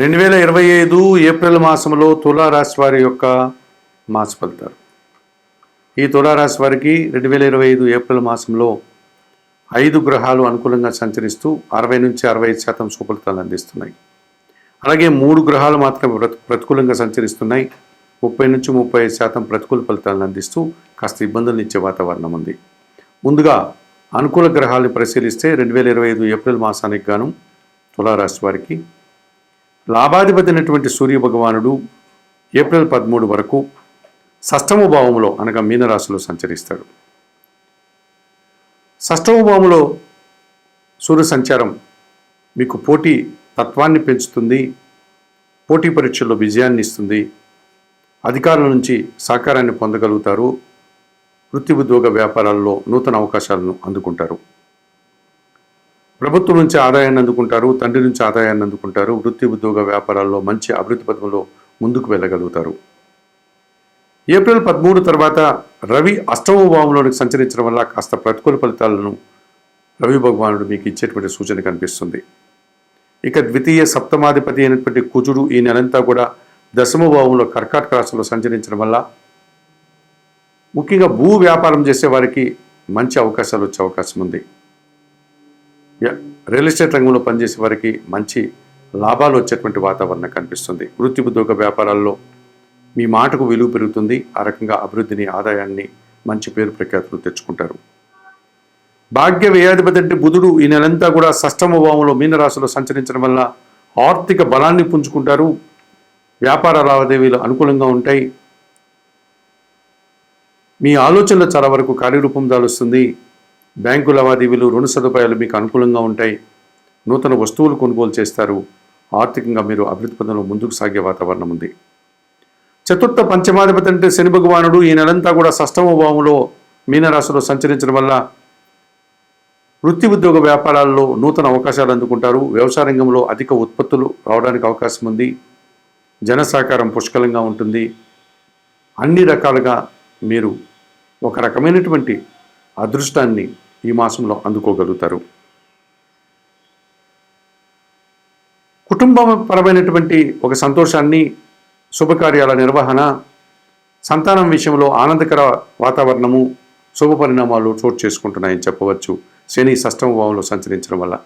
రెండు వేల ఇరవై ఐదు ఏప్రిల్ మాసంలో తులారాశి వారి యొక్క మాస ఫలితాలు. ఈ తులారాశి వారికి రెండు వేల ఇరవై ఐదు ఏప్రిల్ మాసంలో ఐదు గ్రహాలు అనుకూలంగా సంచరిస్తూ అరవై నుంచి అరవై ఐదు శాతం సుఫలితాలు అందిస్తున్నాయి. అలాగే మూడు గ్రహాలు మాత్రం ప్రతికూలంగా సంచరిస్తున్నాయి. ముప్పై నుంచి ముప్పై ఐదు శాతం ప్రతికూల ఫలితాలను అందిస్తూ కాస్త ఇబ్బందులు ఇచ్చే వాతావరణం ఉంది. ముందుగా అనుకూల గ్రహాలను పరిశీలిస్తే రెండు వేల ఇరవై ఐదు ఏప్రిల్ మాసానికి గాను తులారాశి వారికి లాభాధిపతి అయినటువంటి సూర్య భగవానుడు ఏప్రిల్ పదమూడు వరకు షష్టమ భావంలో అనగా మీనరాశిలో సంచరిస్తాడు. షష్టమ భావంలో సూర్య సంచారం మీకు పోటీ తత్వాన్ని పెంచుతుంది పోటీ పరీక్షల్లో విజయాన్ని ఇస్తుంది అధికారుల నుంచి సహకారాన్ని పొందగలుగుతారు వృత్తి ఉద్యోగ వ్యాపారాల్లో నూతన అవకాశాలను అందుకుంటారు. ప్రభుత్వం నుంచి ఆదాయాన్ని అందుకుంటారు తండ్రి నుంచి ఆదాయాన్ని అందుకుంటారు వృత్తి ఉద్యోగ వ్యాపారాల్లో మంచి అభివృద్ధి పథంలో ముందుకు వెళ్ళగలుగుతారు. ఏప్రిల్ పదమూడు తర్వాత రవి అష్టమ భావంలోనికి సంచరించడం వల్ల కాస్త ప్రతికూల ఫలితాలను రవి భగవానుడు మీకు ఇచ్చేటువంటి సూచన కనిపిస్తుంది. ఇక ద్వితీయ సప్తమాధిపతి అయినటువంటి కుజుడు ఈ నెలంతా కూడా దశమ భావంలో కర్కాటక రాశిలో సంచరించడం వల్ల ముఖ్యంగా భూ వ్యాపారం చేసే వారికి మంచి అవకాశాలు వచ్చే అవకాశం ఉంది. రియల్ ఎస్టేట్ రంగంలో పనిచేసే వారికి మంచి లాభాలు వచ్చేటువంటి వాతావరణం కనిపిస్తుంది. వృత్తి ఉద్యోగ వ్యాపారాల్లో మీ మాటకు విలువ పెరుగుతుంది. ఆ రకంగా అభివృద్ధిని ఆదాయాన్ని మంచి పేరు ప్రఖ్యాతులు తెచ్చుకుంటారు. భాగ్య వ్యయాధిపతి అంటే బుధుడు ఈ నెలంతా కూడా సష్టమ భావంలో మీనరాశిలో సంచరించడం వల్ల ఆర్థిక బలాన్ని పుంజుకుంటారు. వ్యాపార లావాదేవీలు అనుకూలంగా ఉంటాయి. మీ ఆలోచనలు చాలా వరకు కార్యరూపం దాలుస్తుంది బ్యాంకు లావాదేవీలు రుణ సదుపాయాలు మీకు అనుకూలంగా ఉంటాయి. నూతన వస్తువులు కొనుగోలు చేస్తారు. ఆర్థికంగా మీరు అభివృద్ధి పదంలో ముందుకు సాగే వాతావరణం ఉంది. చతుర్థ పంచమాధిపతి అంటే శని భగవానుడు. ఈ నెలంతా కూడా సష్టమ భావంలో మీనరాశిలో సంచరించడం వల్ల వృత్తి ఉద్యోగ వ్యాపారాల్లో నూతన అవకాశాలు అందుకుంటారు. వ్యవసాయ రంగంలో అధిక ఉత్పత్తులు రావడానికి అవకాశం ఉంది. జన సహకారం పుష్కలంగా ఉంటుంది. అన్ని రకాలుగా మీరు ఒక రకమైనటువంటి అదృష్టాన్ని ఈ మాసంలో అందుకోగలుగుతారు. కుటుంబపరమైనటువంటి ఒక సంతోషాన్ని శుభకార్యాల నిర్వహణ సంతానం విషయంలో ఆనందకర వాతావరణము శుభ పరిణామాలు చోటు చేసుకుంటున్నాయని చెప్పవచ్చు. శని షష్టమ భావంలో సంచరించడం వల్ల.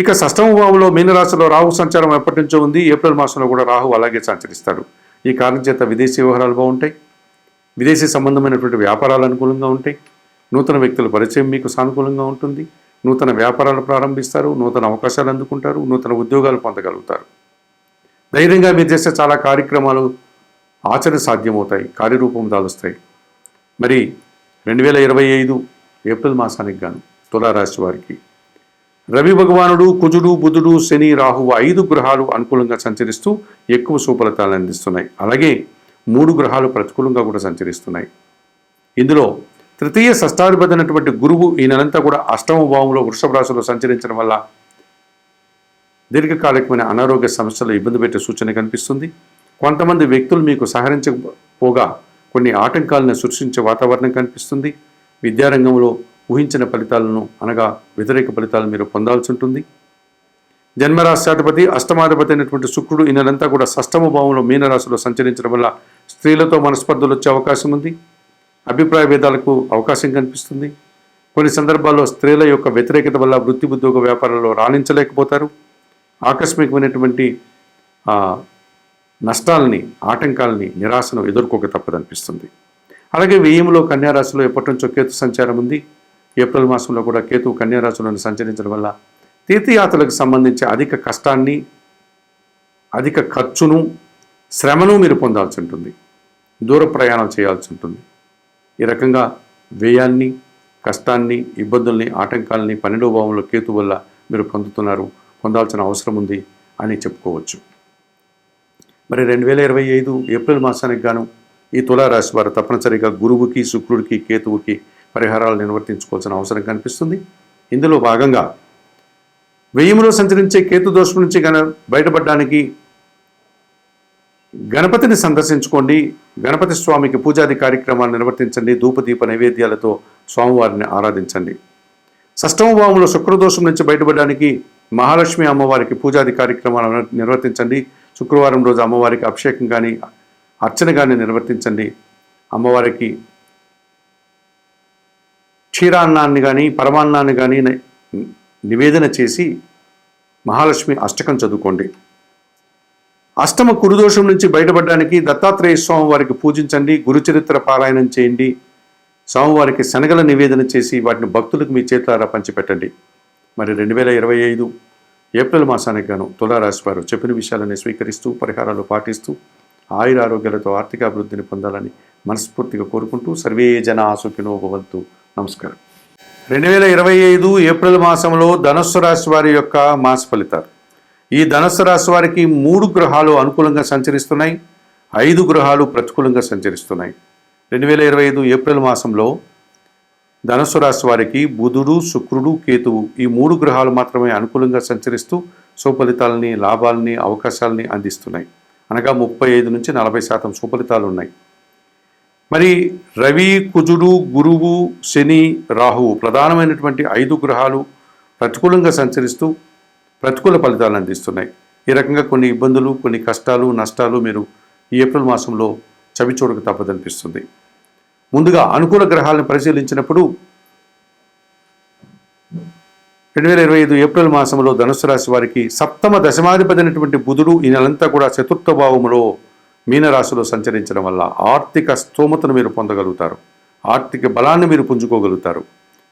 ఇక షష్టమ భావంలో మీనరాశిలో రాహు సంచారం ఎప్పటి నుంచో ఉంది. ఏప్రిల్ మాసంలో కూడా రాహు అలాగే సంచరిస్తాడు ఈ కారణం చేత విదేశీ వ్యవహారాలు బాగుంటాయి. విదేశీ సంబంధమైనటువంటి వ్యాపారాలు అనుకూలంగా ఉంటాయి. నూతన వ్యక్తుల పరిచయం మీకు సానుకూలంగా ఉంటుంది. నూతన వ్యాపారాలు ప్రారంభిస్తారు నూతన అవకాశాలు అందుకుంటారు నూతన ఉద్యోగాలు పొందగలుగుతారు. ధైర్యంగా మీరు చేసే చాలా కార్యక్రమాలు ఆచరణ సాధ్యమవుతాయి కార్యరూపం దాలుస్తాయి మరి రెండు వేల ఇరవై ఐదు ఏప్రిల్ మాసానికి గాను తులారాశి వారికి రవి భగవానుడు కుజుడు బుధుడు శని రాహువు ఐదు గ్రహాలు అనుకూలంగా సంచరిస్తూ ఎక్కువ సుఫలితాలను అందిస్తున్నాయి. అలాగే మూడు గ్రహాలు ప్రతికూలంగా కూడా సంచరిస్తున్నాయి. ఇందులో తృతీయ షష్టాధిపతి గురువు ఈ నెలంతా కూడా అష్టమ భావంలో వృషభ రాశిలో సంచరించడం వల్ల దీర్ఘకాలికమైన అనారోగ్య సమస్యలు ఇబ్బంది పెట్టే సూచన కనిపిస్తుంది. కొంతమంది వ్యక్తులు మీకు సహకరించకపోగా కొన్ని ఆటంకాలను సృష్టించే వాతావరణం కనిపిస్తుంది. విద్యారంగంలో ఊహించిన ఫలితాలను అనగా వ్యతిరేక ఫలితాలను మీరు పొందాల్సి ఉంటుంది. జన్మరాశ్యాధిపతి అష్టమాధిపతి అయినటువంటి శుక్రుడు ఈ నెలంతా కూడా షష్టమ భావంలో మీనరాశిలో సంచరించడం వల్ల స్త్రీలతో మనస్పర్ధలు వచ్చే అవకాశం ఉంది. అభిప్రాయ భేదాలకు అవకాశం కనిపిస్తుంది. కొన్ని సందర్భాల్లో స్త్రీల యొక్క వ్యతిరేకత వల్ల వృత్తి ఉద్యోగ వ్యాపారాల్లో రాణించలేకపోతారు. ఆకస్మికమైనటువంటి నష్టాలని ఆటంకాలని నిరాశను ఎదుర్కోక తప్పదనిపిస్తుంది. అలాగే వ్యయంలో కన్యారాశిలో ఎప్పటి నుంచో కేతు సంచారం ఉంది. ఏప్రిల్ మాసంలో కూడా కేతు కన్యారాశులను సంచరించడం వల్ల తీర్థయాత్రలకు సంబంధించి అధిక కష్టాన్ని అధిక ఖర్చును శ్రమను మీరు పొందాల్సి ఉంటుంది. దూర ప్రయాణం చేయాల్సి ఉంటుంది. ఈ రకంగా వ్యయాన్ని కష్టాన్ని ఇబ్బందుల్ని ఆటంకాలని పన్నెండవ భావంలో కేతు వల్ల మీరు పొందుతున్నారు పొందాల్సిన అవసరం ఉంది అని చెప్పుకోవచ్చు. మరి రెండు వేల ఇరవై ఐదు ఏప్రిల్ మాసానికి గాను ఈ తులారాశి వారు తప్పనిసరిగా గురువుకి శుక్రుడికి కేతువుకి పరిహారాలు నిర్వర్తించుకోవాల్సిన అవసరం కనిపిస్తుంది. ఇందులో భాగంగా వెయ్యిలో సంచరించే కేతు దోషం నుంచి గన బయటపడడానికి గణపతిని సందర్శించుకోండి. గణపతి స్వామికి పూజాది కార్యక్రమాలు నిర్వర్తించండి. ధూపదీప నైవేద్యాలతో స్వామివారిని ఆరాధించండి. షష్టమభావంలో శుక్రదోషం నుంచి బయటపడడానికి మహాలక్ష్మి అమ్మవారికి పూజాది కార్యక్రమాలు నిర్వర్తించండి. శుక్రవారం రోజు అమ్మవారికి అభిషేకం కానీ అర్చన కానీ నిర్వర్తించండి. అమ్మవారికి క్షీరాన్నాన్ని కానీ పరమాన్నాన్ని కానీ నివేదన చేసి మహాలక్ష్మి అష్టకం చదువుకోండి. అష్టమ కురుదోషం నుంచి బయటపడడానికి దత్తాత్రేయ స్వామి వారికి పూజించండి గురుచరిత్ర పారాయణం చేయండి స్వామివారికి శనగల నివేదన చేసి వాటిని భక్తులకు మీ చేతులారా పంచిపెట్టండి. మరి రెండు వేల ఇరవై ఐదు ఏప్రిల్ మాసానికి గాను తులారాశి వారు చెప్పిన విషయాలని స్వీకరిస్తూ పరిహారాలు పాటిస్తూ ఆయుర ఆరోగ్యాలతో ఆర్థిక అభివృద్ధిని పొందాలని మనస్ఫూర్తిగా కోరుకుంటూ సర్వే జన ఆసుకినో భవంతు. నమస్కారం. రెండు వేల ఇరవై ఐదు ఏప్రిల్ మాసంలో ధనుస్సు రాశి వారి యొక్క మాస ఫలితాలు. ఈ ధనస్సు రాశి వారికి మూడు గ్రహాలు అనుకూలంగా సంచరిస్తున్నాయి. ఐదు గ్రహాలు ప్రతికూలంగా సంచరిస్తున్నాయి. రెండు వేల ఇరవై ఐదు ఏప్రిల్ మాసంలో ధనుసు రాశి వారికి బుధుడు శుక్రుడు కేతువు ఈ మూడు గ్రహాలు మాత్రమే అనుకూలంగా సంచరిస్తూ సుఫలితాలని లాభాలని అవకాశాలని అందిస్తున్నాయి. అనగా ముప్పై ఐదు నుంచి నలభై శాతం సుఫలితాలు ఉన్నాయి. మరి రవి కుజుడు గురువు శని రాహువు ప్రధానమైనటువంటి ఐదు గ్రహాలు ప్రతికూలంగా సంచరిస్తూ ప్రతికూల ఫలితాలను అందిస్తున్నాయి. ఈ రకంగా కొన్ని ఇబ్బందులు కొన్ని కష్టాలు నష్టాలు మీరు ఈ ఏప్రిల్ మాసంలో చవి చూడక తప్పదనిపిస్తుంది. ముందుగా అనుకూల గ్రహాలను పరిశీలించినప్పుడు రెండు వేల ఇరవై ఐదు ఏప్రిల్ మాసంలో ధనుసు రాశి వారికి సప్తమ దశమాధిపతి అయినటువంటి బుధుడు ఈ నెలంతా కూడా చతుర్థ భావములో మీనరాశిలో సంచరించడం వల్ల ఆర్థిక స్తోమతను మీరు పొందగలుగుతారు. ఆర్థిక బలాన్ని మీరు పుంజుకోగలుగుతారు.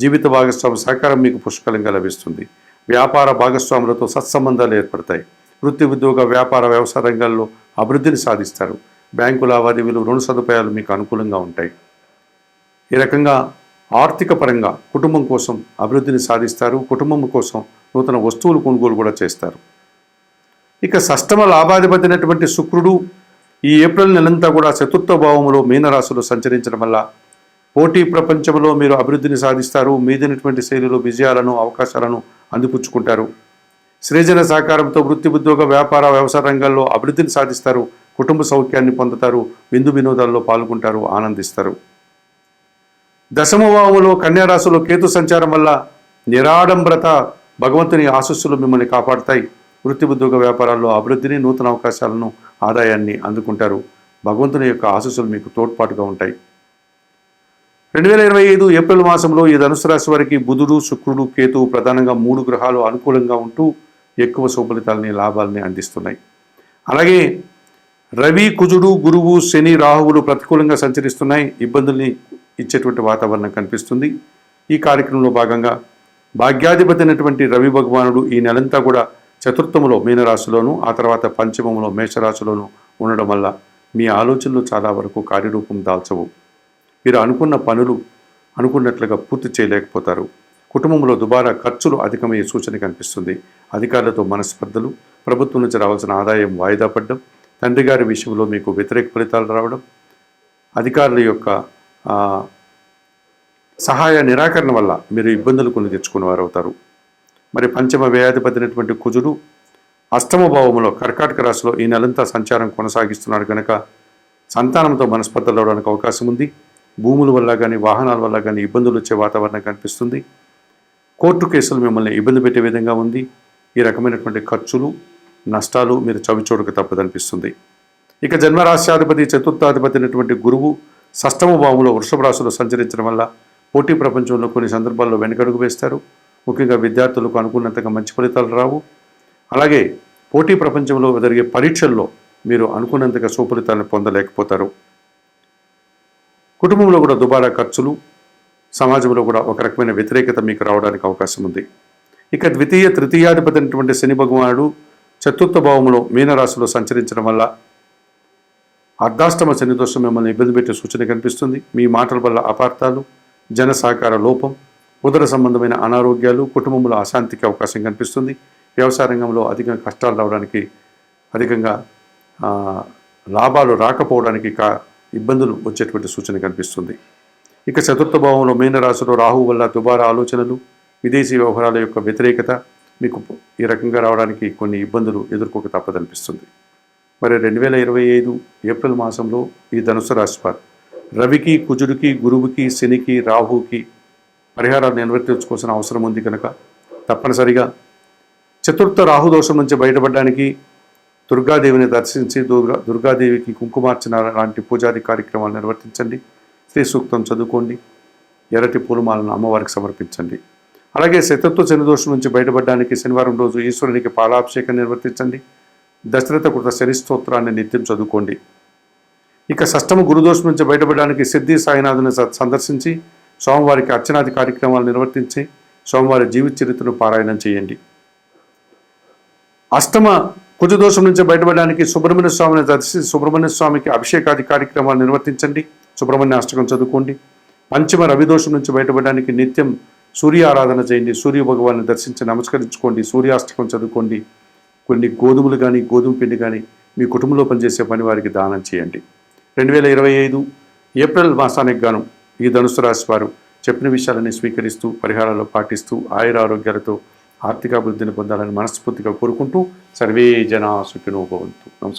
జీవిత భాగస్వామి సహకారం మీకు పుష్కలంగా లభిస్తుంది. వ్యాపార భాగస్వాములతో సత్సంబంధాలు ఏర్పడతాయి. వృత్తి ఉద్యోగ వ్యాపార వ్యవసాయ రంగాల్లో అభివృద్ధిని సాధిస్తారు. బ్యాంకు లావాదేవీలు రుణ సదుపాయాలు మీకు అనుకూలంగా ఉంటాయి. ఈ రకంగా ఆర్థిక పరంగా కుటుంబం కోసం అభివృద్ధిని సాధిస్తారు. కుటుంబం కోసం నూతన వస్తువులు కొనుగోలు కూడా చేస్తారు. ఇక షష్టమ లాభాధిపతినటువంటి శుక్రుడు ఈ ఏప్రిల్ నెలంతా కూడా చతుర్థ భావములో మీనరాశిలో సంచరించడం వల్ల పోటీ ప్రపంచంలో మీరు అభివృద్ధిని సాధిస్తారు మీదైనటువంటి శైలిలో విజయాలను అవకాశాలను అందిపుచ్చుకుంటారు. సృజన సహకారంతో వృత్తి ఉద్యోగ వ్యాపార వ్యవసాయ రంగాల్లో అభివృద్ధిని సాధిస్తారు కుటుంబ సౌఖ్యాన్ని పొందుతారు విందు వినోదాల్లో పాల్గొంటారు ఆనందిస్తారు. దశమ భావములో కన్యారాశిలో కేతు సంచారం వల్ల నిరాడంబ్రత భగవంతుని ఆశస్సులు మిమ్మల్ని కాపాడుతాయి. వృత్తి ఉద్యోగ వ్యాపారాల్లో అభివృద్ధిని నూతన అవకాశాలను ఆదాయాన్ని అందుకుంటారు. భగవంతుని యొక్క ఆశస్సులు మీకు తోడ్పాటుగా ఉంటాయి. రెండు వేల ఇరవై ఐదు ఏప్రిల్ మాసంలో ఈ ధనుసు రాశి వారికి బుధుడు శుక్రుడు కేతు ప్రధానంగా మూడు గ్రహాలు అనుకూలంగా ఉంటూ ఎక్కువ శుభలితాలని లాభాలని అందిస్తున్నాయి. అలాగే రవి కుజుడు గురువు శని రాహువులు ప్రతికూలంగా సంచరిస్తున్నాయి. ఇబ్బందుల్ని ఇచ్చేటువంటి వాతావరణం కనిపిస్తుంది. ఈ కార్యక్రమంలో భాగంగా భాగ్యాధిపతి అయినటువంటి రవి భగవానుడు ఈ నెలంతా కూడా చతుర్థములో మీనరాశిలోను ఆ తర్వాత పంచమములో మేషరాశిలోను ఉండడం వల్ల మీ ఆలోచనలు చాలా వరకు కార్యరూపం దాల్చవు. మీరు అనుకున్న పనులు అనుకున్నట్లుగా పూర్తి చేయలేకపోతారు. కుటుంబంలో దుబారా ఖర్చులు అధికమయ్యే సూచన కనిపిస్తుంది. అధికారులతో మనస్పర్ధలు ప్రభుత్వం నుంచి రావాల్సిన ఆదాయం వాయిదా పడడం తండ్రి గారి విషయంలో మీకు వ్యతిరేక ఫలితాలు రావడం అధికారుల యొక్క సహాయ నిరాకరణ వల్ల మీరు ఇబ్బందులు కొన్ని తెచ్చుకునేవారు అవుతారు మరి పంచమ వ్యయాధిపతినటువంటి కుజుడు అష్టమ భావములో కర్కాటక రాశిలో ఈ నెలంతా సంచారం కొనసాగిస్తున్నాడు కనుక సంతానంతో మనస్పర్ధలు అవడానికి అవకాశం ఉంది. భూముల వల్ల కానీ వాహనాల వల్ల కానీ ఇబ్బందులు వచ్చే వాతావరణం కనిపిస్తుంది. కోర్టు కేసులు మిమ్మల్ని ఇబ్బంది పెట్టే విధంగా ఉంది. ఈ రకమైనటువంటి ఖర్చులు నష్టాలు మీరు చవిచూడక తప్పదనిపిస్తుంది. ఇక జన్మరాశ్యాధిపతి చతుర్థాధిపతి అయినటువంటి గురువు సష్టమ భావంలో వృషభ రాశిలో సంచరించడం వల్ల పోటీ ప్రపంచంలో కొన్ని సందర్భాల్లో వెనకడుగు వేస్తారు. ముఖ్యంగా విద్యార్థులకు అనుకున్నంతగా మంచి ఫలితాలు రావు. అలాగే పోటీ ప్రపంచంలో జరిగే పరీక్షల్లో మీరు అనుకున్నంతగా సుఫలితాలను పొందలేకపోతారు. కుటుంబంలో కూడా దుబారా ఖర్చులు సమాజంలో కూడా ఒక రకమైన వ్యతిరేకత మీకు రావడానికి అవకాశం ఉంది. ఇక ద్వితీయ తృతీయాధిపతి అయినటువంటి శని భగవానుడు చతుర్థ భావంలో మీనరాశిలో సంచరించడం వల్ల అర్ధాష్టమ శని దోషం మిమ్మల్ని ఇబ్బంది పెట్టే సూచన కనిపిస్తుంది. మీ మాటల వల్ల అపార్థాలు జన సహకార లోపం ఉదర సంబంధమైన అనారోగ్యాలు కుటుంబంలో అశాంతికి అవకాశం కనిపిస్తుంది. వ్యవసాయ రంగంలో అధికంగా కష్టాలు రావడానికి అధికంగా లాభాలు రాకపోవడానికి కా ఇబ్బందులు వచ్చేటువంటి సూచన కనిపిస్తుంది. ఇక చతుర్థ భావంలో మీనరాశిలో రాహు వల్ల దుబారా ఆలోచనలు విదేశీ వ్యవహారాల యొక్క వ్యతిరేకత మీకు ఈ రకంగా రావడానికి కొన్ని ఇబ్బందులు ఎదుర్కోక తప్పదనిపిస్తుంది. మరి రెండు వేల ఇరవై ఐదు ఏప్రిల్ మాసంలో ఈ ధనుసు రాశి రవికి కుజుడికి గురువుకి శనికి రాహుకి పరిహారాలు నిర్వర్తించుకోవాల్సిన అవసరం ఉంది కనుక తప్పనిసరిగా చతుర్థ రాహుదోషం నుంచి బయటపడడానికి దుర్గాదేవిని దర్శించి దుర్గా దుర్గాదేవికి కుంకుమార్చన లాంటి పూజాది కార్యక్రమాలు నిర్వర్తించండి. శ్రీ సూక్తం చదువుకోండి. ఎర్రటి పూలమాలను అమ్మవారికి సమర్పించండి. అలాగే శతత్వ శనిదోషం నుంచి బయటపడడానికి శనివారం రోజు ఈశ్వరునికి పాలాభిషేకం నిర్వర్తించండి. దశరథ కృత శని స్తోత్రాన్ని నిత్యం చదువుకోండి. ఇక షష్టమ గురుదోషం నుంచి బయటపడడానికి సిద్ధి సాయినాథుని స- సందర్శించి సోమవారికి అర్చనాది కార్యక్రమాలు నిర్వర్తించి సోమవారి జీవిత చరిత్రను పారాయణం చేయండి. అష్టమ కుజదోషం నుంచి బయటపడడానికి సుబ్రహ్మణ్య స్వామిని దర్శించి సుబ్రహ్మణ్య స్వామికి అభిషేకాది కార్యక్రమాలు నిర్వర్తించండి. సుబ్రహ్మణ్య అష్టకం చదువుకోండి. పంచమ రవిదోషం నుంచి బయటపడడానికి నిత్యం సూర్య ఆరాధన చేయండి. సూర్య భగవాన్ని దర్శించి నమస్కరించుకోండి. సూర్యాష్టకం చదువుకోండి. కొన్ని గోధుమలు కానీ గోధుమ పిండి కానీ మీ కుటుంబంలో పనిచేసే పని వారికి దానం చేయండి. రెండు వేల ఇరవై ఐదు ఏప్రిల్ మాసానికి గాను ఈ ధనుసు రాశి వారు చెప్పిన విషయాలని స్వీకరిస్తూ పరిహారాలు పాటిస్తూ ఆయుర ఆరోగ్యాలతో ఆర్థికాభివృద్ధిని పొందాలని మనస్ఫూర్తిగా కోరుకుంటూ సర్వే జనా సుఖినో భవంతు. నమస్కారం.